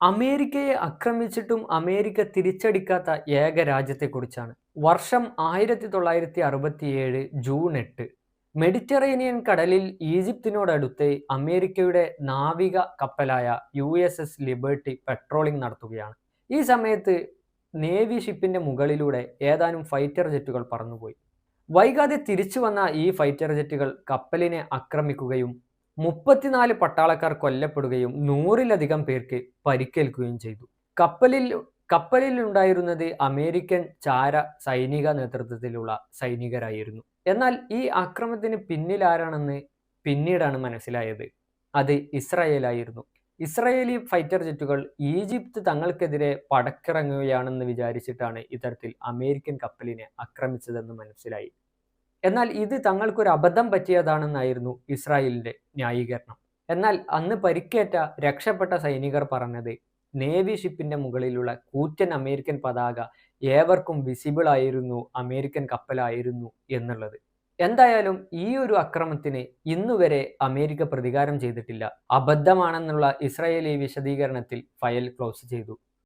അമേരിക്കയെ ആക്രമിച്ചിട്ടും അമേരിക്ക തിരിച്ചടിക്കാത്ത ഏക രാജ്യത്തെക്കുറിച്ചാണ്. വർഷം ആയിരത്തി തൊള്ളായിരത്തി അറുപത്തിയേഴ് ജൂൺ എട്ട് മെഡിറ്ററേനിയൻ കടലിൽ ഈജിപ്തിനോടടുത്ത് അമേരിക്കയുടെ നാവിക കപ്പലായ U S S Liberty patrolling നടത്തുകയാണ്. ഈ സമയത്ത് നേവി ഷിപ്പിന്റെ മുകളിലൂടെ ഏതാനും ഫൈറ്റർ ജെറ്റുകൾ പറന്നുപോയി. വൈകാതെ തിരിച്ചു വന്ന ഈ ഫൈറ്റർ ജെറ്റുകൾ കപ്പലിനെ ആക്രമിക്കുകയും മുപ്പത്തിനാല് പട്ടാളക്കാർ കൊല്ലപ്പെടുകയും നൂറിലധികം പേർക്ക് പരിക്കേൽക്കുകയും ചെയ്തു. കപ്പലിൽ കപ്പലിൽ ഉണ്ടായിരുന്നത് അമേരിക്കൻ ചാര സൈനിക നേതൃത്വത്തിലുള്ള സൈനികരായിരുന്നു. എന്നാൽ ഈ ആക്രമണത്തിന് പിന്നിലാരാണെന്ന് പിന്നീടാണ് മനസ്സിലായത്. അത് ഇസ്രായേലായിരുന്നു. ഇസ്രായേലി ഫൈറ്റർ ജെറ്റുകൾ ഈജിപ്ത് തങ്ങൾക്കെതിരെ പടക്കിറങ്ങുകയാണെന്ന് വിചാരിച്ചിട്ടാണ് ഇത്തരത്തിൽ അമേരിക്കൻ കപ്പലിനെ ആക്രമിച്ചതെന്ന് മനസ്സിലായി. എന്നാൽ ഇത് തങ്ങൾക്കൊരു അബദ്ധം പറ്റിയതാണെന്നായിരുന്നു ഇസ്രായേലിന്റെ ന്യായീകരണം. എന്നാൽ അന്ന് പരിക്കേറ്റ രക്ഷപ്പെട്ട സൈനികർ പറഞ്ഞത് നേവി ഷിപ്പിന്റെ മുകളിലുള്ള കൂറ്റൻ അമേരിക്കൻ പതാക ഏവർക്കും വിസിബിൾ ആയിരുന്നു അമേരിക്കൻ കപ്പലായിരുന്നു എന്നുള്ളത്. എന്തായാലും ഈ ഒരു അക്രമത്തിന് ഇന്നുവരെ അമേരിക്ക പ്രതികാരം ചെയ്തിട്ടില്ല. അബദ്ധമാണെന്നുള്ള ഇസ്രായേലി വിശദീകരണത്തിൽ ഫയൽ ക്ലോസ് ചെയ്തു.